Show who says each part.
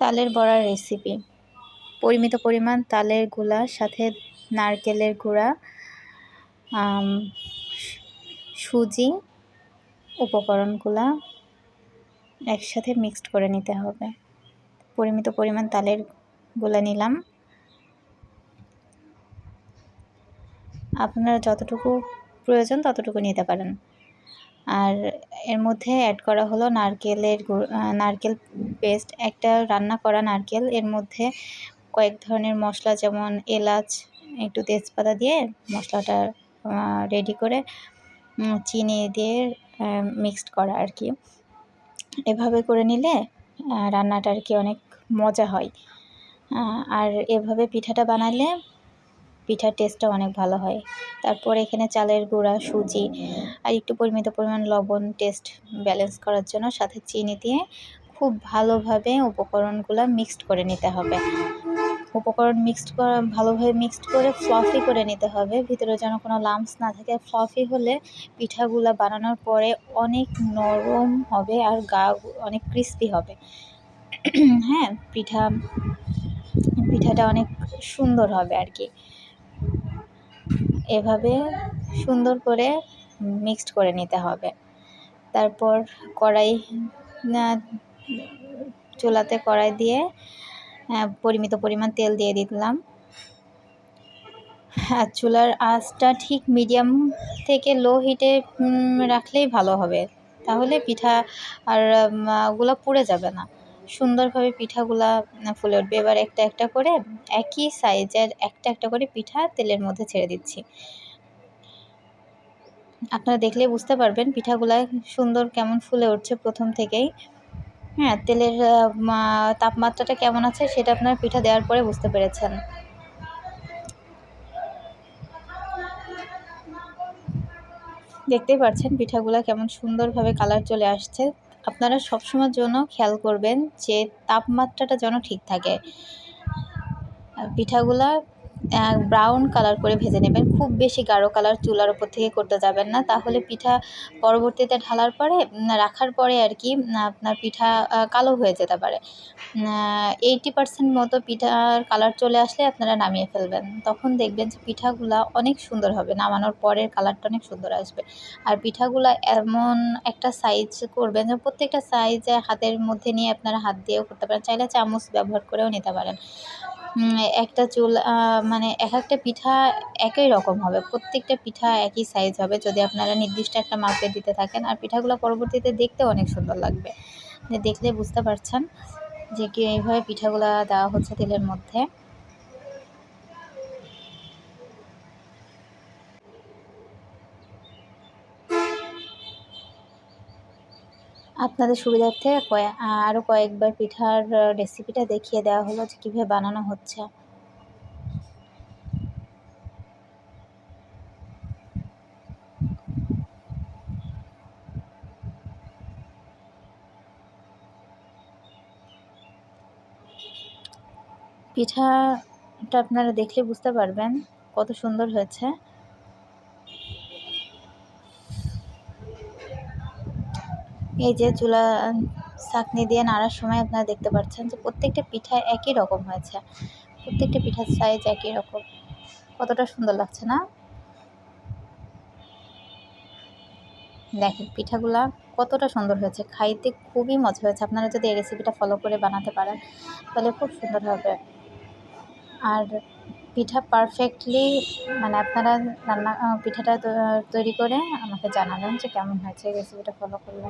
Speaker 1: তালের বড়ার রেসিপি পরিমিত পরিমাণ তালের গুঁড়া, সাথে নারকেলের গুঁড়া সুজি উপকরণগুলা একসাথে মিক্সড করে নিতে হবে। পরিমিত পরিমাণ তালেরগুলা নিলাম। আপনারা যতটুকু প্রয়োজন ততটুকু নিতে পারেন। আর এর মধ্যে অ্যাড করা হলো নারকেলের নারকেল পেস্ট একটা রান্না করা নারকেল। এর মধ্যে কয়েক ধরনের মশলা, যেমন এলাচ, একটু তেজপাতা দিয়ে মশলাটা রেডি করে চিনি দিয়ে মিক্সড করা আর কি। এভাবে করে নিলে রান্নাটা আর কি অনেক মজা হয়। আর এভাবে পিঠাটা বানালে পিঠার টেস্টটা অনেক ভালো হয়। তারপর এখানে চালের গুঁড়া, সুজি আর একটু পরিমিত পরিমাণ লবণ টেস্ট ব্যালেন্স করার জন্য সাথে চিনি দিয়ে খুব ভালোভাবে উপকরণগুলো মিক্সড করে নিতে হবে। উপকরণ মিক্সড করা, ভালোভাবে মিক্সড করে ফ্লফি করে নিতে হবে। ভিতরে যেন কোনো লাম্পস না থাকে। ফ্লফি হলে পিঠাগুলো বানানোর পরে অনেক নরম হবে আর গা অনেক ক্রিস্পি হবে। হ্যাঁ পিঠা, পিঠাটা অনেক সুন্দর হবে আর কি। এভাবে সুন্দর করে মিক্সড করে নিতে হবে। তারপর কড়াই চুলাতে কড়াই দিয়ে পরিমিত পরিমাণ তেল দিয়ে দিলাম। আর চুলার আঁচটা ঠিক মিডিয়াম থেকে লো হিটে রাখলেই ভালো হবে। তাহলে পিঠা আর ওগুলো পুড়ে যাবে না। সুন্দরভাবে পিঠাগুলা ফুলে উঠবে। এবার একটা একটা করে একই সাইজের একটা একটা করে পিঠা তেলের মধ্যে ছেড়ে দিচ্ছি। আপনারা দেখলে বুঝতে পারবেন পিঠাগুলা সুন্দর কেমন ফুলে উঠছে প্রথম থেকেই। হ্যাঁ তেলের তাপমাত্রাটা কেমন আছে সেটা আপনার পিঠা দেওয়ার পরে বুঝতে পেরেছেন। দেখতেই পাচ্ছেন পিঠাগুলা কেমন সুন্দরভাবে কালার চলে আসছে। আপনারা সবসময়ের জন্য খেয়াল করবেন যে তাপমাত্রাটা যেন ঠিক থাকে। পিঠাগুলা ব্রাউন কালার করে ভেজে নেবেন। খুব বেশি গাঢ় কালার চুলার ওপর থেকে করতে যাবেন না। তাহলে পিঠা পরবর্তীতে ঢালার পরে রাখার পরে আর কি আপনার পিঠা কালো হয়ে যেতে পারে। এইটি পার্সেন্ট মতো পিঠার কালার চলে আসলে আপনারা নামিয়ে ফেলবেন। তখন দেখবেন যে পিঠাগুলা অনেক সুন্দর হবে। নামানোর পরের কালারটা অনেক সুন্দর আসবে। আর পিঠাগুলা এমন একটা সাইজ করবেন যে প্রত্যেকটা সাইজে হাতের মধ্যে নিয়ে আপনারা হাত দিয়েও করতে পারেন। চাইলে চামচ ব্যবহার করেও নিতে পারেন। একটা চুল মানে এক একটা পিঠা একই রকম হবে। প্রত্যেকটা পিঠা একই সাইজ হবে। যদি আপনারা নির্দিষ্ট একটা মাপে দিতে থাকেন, আর পিঠাগুলো পরবর্তীতে দেখতে অনেক সুন্দর লাগবে। দেখলে বুঝতে পারছেন যে কি এইভাবে পিঠাগুলো দেওয়া হচ্ছে তেলের মধ্যে। আপনাদের সুবিধার্থে আরও কয়েকবার পিঠার রেসিপিটা দেখিয়ে দেওয়া হলো যে কীভাবে বানানো হচ্ছে। পিঠাটা আপনারা দেখলে বুঝতে পারবেন কত সুন্দর হয়েছে। এই যে চুলা চাকনি দিয়ে নাড়ার সময় আপনারা দেখতে পাচ্ছেন যে প্রত্যেকটা পিঠা একই রকম হয়েছে। প্রত্যেকটা পিঠার সাইজ একই রকম। কতটা সুন্দর লাগছে না? দেখেন, পিঠাগুলা কতটা সুন্দর হয়েছে। খাইতে খুবই মজা হয়েছে। আপনারা যদি এই রেসিপিটা ফলো করে বানাতে পারেন, তাহলে খুব সুন্দর হবে। আর পিঠা পারফেক্টলি মানে আপনারা রান্না পিঠাটা তৈরি করে আমাকে জানাবেন যে কেমন হয়েছে রেসিপিটা ফলো করলে